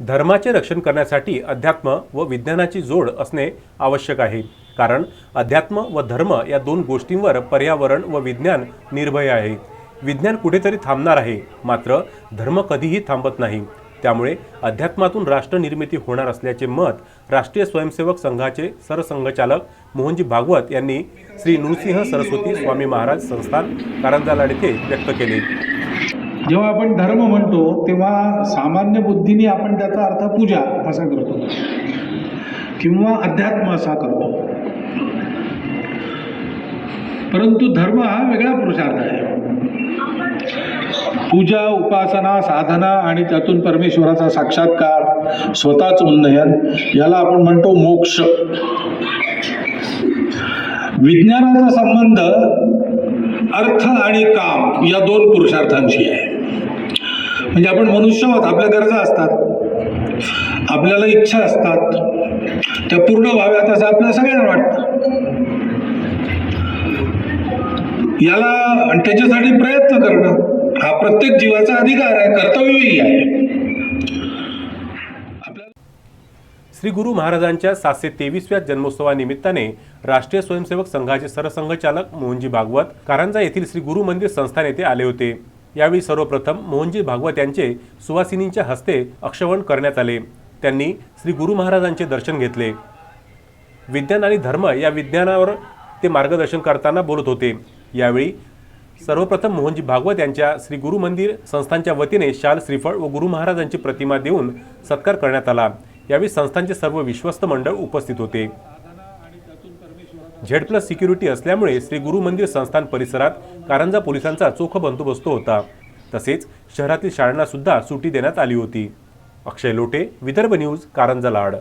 धर्माचे रक्षण करण्यासाठी अध्यात्म व विज्ञानाची जोड असणे आवश्यक आहे. कारण अध्यात्म व धर्म या दोन गोष्टींवर पर्यावरण व विज्ञान निर्भय आहे. विज्ञान कुठेतरी थांबणार आहे मात्र धर्म कधीही थांबत नाही. त्यामुळे अध्यात्मातून राष्ट्र निर्मिती होणार असल्याचे मत राष्ट्रीय स्वयंसेवक संघाचे सरसंघचालक मोहनजी भागवत यांनी श्री नृसिंह सरस्वती स्वामी महाराज संस्थान कारंजालाड येथे व्यक्त केले. जेव्हा आपण धर्म म्हणतो तेव्हा सामान्य बुद्धीने आपण त्याचा अर्थ पूजा असा करतो. किंवा अध्यात्म असा करतो. परंतु धर्म हा वेगळा पुरुषार्थ आहे. पूजा उपासना साधना आणि त्यातून परमेश्वराचा साक्षात्कार स्वतःच उन्नयन याला आपण म्हणतो मोक्ष. विज्ञानाचा संबंध अर्थ आणि काम या दोन पुरुषार्थांशी आहे. म्हणजे आपण मनुष्य आहोत आपल्या गरजा असतात. आपल्याला इच्छा असतात. त्या पूर्ण व्हाव्यात असं आपल्या सगळ्यांना वाटतं. याला आणि त्याच्यासाठी प्रयत्न करणं हा प्रत्येक जीवाचा अधिकार आहे कर्तव्यही आहे. श्री गुरु महाराजांच्या सातशे तेवीसव्या जन्मोत्सवानिमित्ताने राष्ट्रीय स्वयंसेवक संघाचे सरसंघचालक मोहनजी भागवत कारंजा येथील श्री गुरु मंदिर संस्थान येथे आले होते. यावेळी सर्वप्रथम मोहनजी भागवत यांचे सुवासिनींच्या हस्ते अक्षवण करण्यात आले. त्यांनी श्री गुरु महाराजांचे दर्शन घेतले. विज्ञान आणि धर्म या विज्ञानावर ते मार्गदर्शन करताना बोलत होते. यावेळी सर्वप्रथम मोहनजी भागवत यांच्या श्री गुरु मंदिर संस्थांच्या वतीने शाल श्रीफळ व गुरु महाराजांची प्रतिमा देऊन सत्कार करण्यात आला. यावेळी संस्थांचे सर्व विश्वस्त मंडळ उपस्थित होते. झेड प्लस सिक्युरिटी असल्यामुळे श्री गुरु मंदिर संस्थान परिसरात कारंजा पोलिसांचा चोख बंदोबस्त होता. तसेच शहरातील शाळांना सुद्धा सुटी देण्यात आली होती. अक्षय लोटे विदर्भ न्यूज कारंजा लाड.